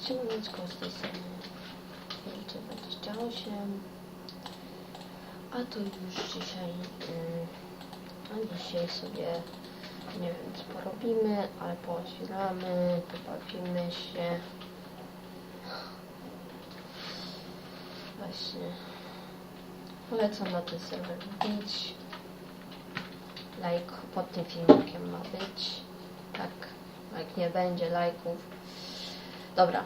Z tej strony Wielcie 28 A to już dzisiaj A dzisiaj sobie Nie wiem co porobimy Ale pootwieramy Pobawimy się. Właśnie. Polecam na ten serwer wbić Lajk pod tym filmikiem ma być. Tak Jak nie będzie lajków Dobra,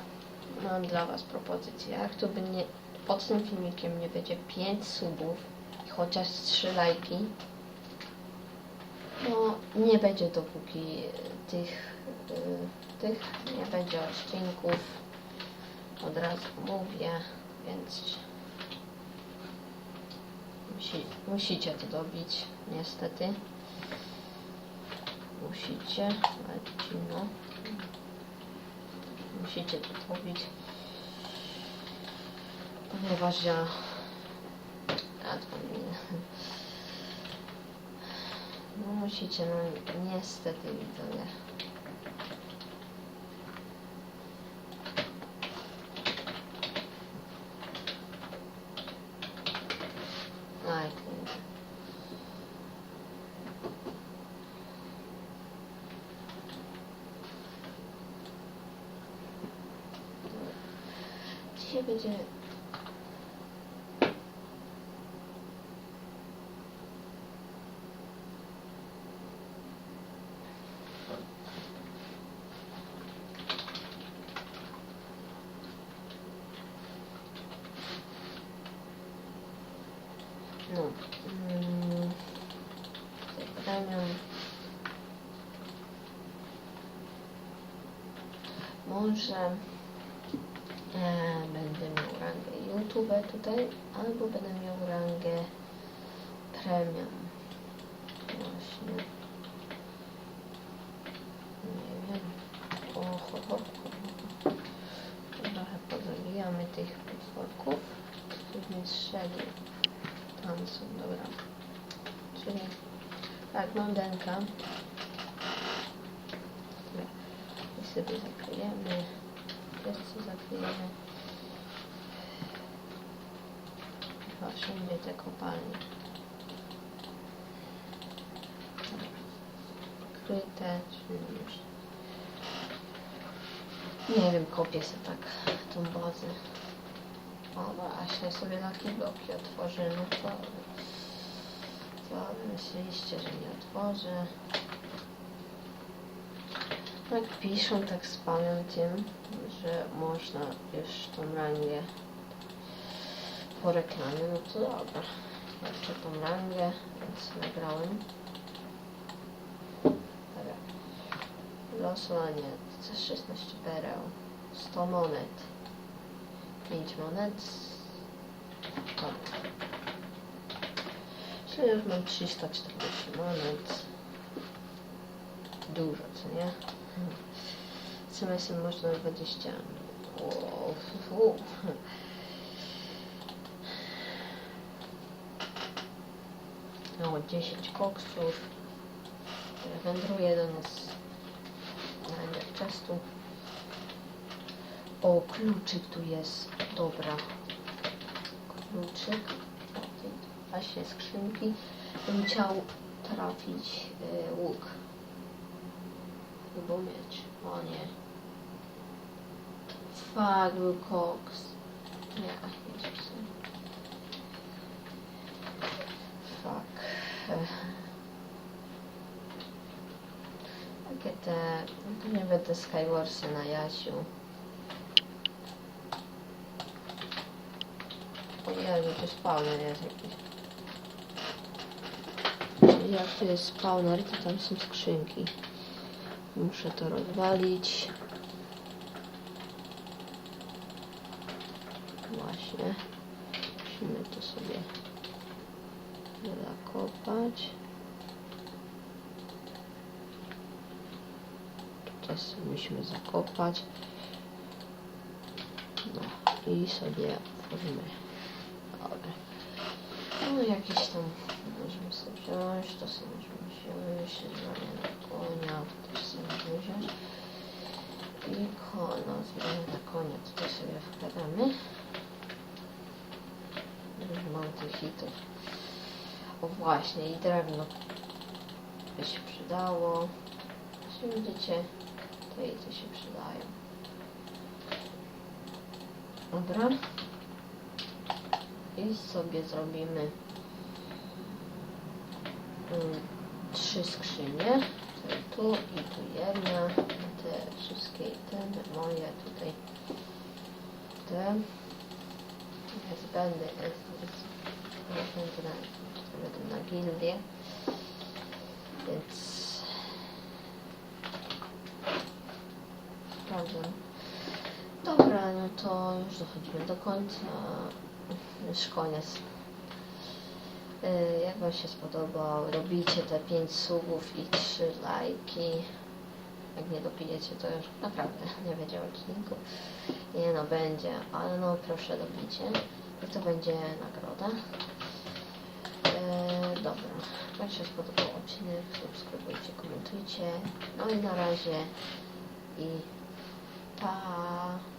mam dla Was propozycję. Jak to by nie, pod tym filmikiem nie będzie 5 subów i chociaż 3 lajki, no nie będzie dopóki tych, y, tych nie będzie odcinków. Od razu mówię, więc musi, musicie to dobić, niestety. Musicie, ale no musicie to robić. Ponieważ ja... Nie... No musicie, no niestety widzowie. Dzisiaj będzie... No, mm, premium. Może e, będę miał rangę YouTube tutaj, albo będę miał rangę premium. Właśnie. Nie wiem. O, ho, ho. Trochę pozabijamy tych potworków. Nie. Tam są, dobra. Czyli tak, mam denka. I sobie zakryjemy. Jeszcze zakryjemy. Chyba wszędzie te kopalnie. Kryte, czyli już. Nie wiem, kopię sobie tak tą bazę. O, właśnie sobie takie bloki otworzę, no to... Wy myśleliście, że nie otworzę? Tak piszą, tak spamią tym, że można już tą rangę po reklamie, no to dobra. Chcę tą rangę, więc nagrałem. Dobra. Losowanie, za 16 pereł, 100 monet, 5 monet, dobra. Czyli już mam 340 monet. Dużo, co nie? SMS-em można 20. O, fu. No, 10 koksów. Wędruje do nas na czasu. O, kluczyk tu jest. Dobra. Kluczyk. Właśnie skrzynki. Bym chciał trafić y, łuk. Albo mieć. O nie. Fuck, był koks. Nie, Jezus. Fuck. Ech. Takie te... No to nie będę Skywarsy na Jasiu. Jezu, to spawner jest jakiś. Jak to jest spawner, to tam są skrzynki. Muszę to rozwalić. Właśnie. Musimy to sobie zakopać. Tutaj sobie musimy zakopać. No i sobie otworzymy. Dobra. No jakieś tam możemy sobie wziąć, to sobie możemy wziąć, zbranie na konia, to też sobie możemy wziąć. I kono, zbranie na konia. O właśnie, i drewno by się przydało. Jeśli widzicie, to i to się przydają. Dobra. I sobie zrobimy mm, trzy skrzynie. Tu i tu jedna. Te wszystkie itemy moje tutaj. Te niezbędne jest, jest niezbędne na, gildię. Więc sprawdzam. Dobra, no to już dochodzimy do końca. Już koniec. Yy, Jak Wam się spodobał, robicie te 5 subów i 3 lajki. Jak nie dopijecie, to już naprawdę nie będzie odcinku. Nie no, będzie, ale no proszę dobicie. I to będzie nagroda. Dobra, jak się spodobał odcinek, subskrybujcie, komentujcie. No i na razie i pa!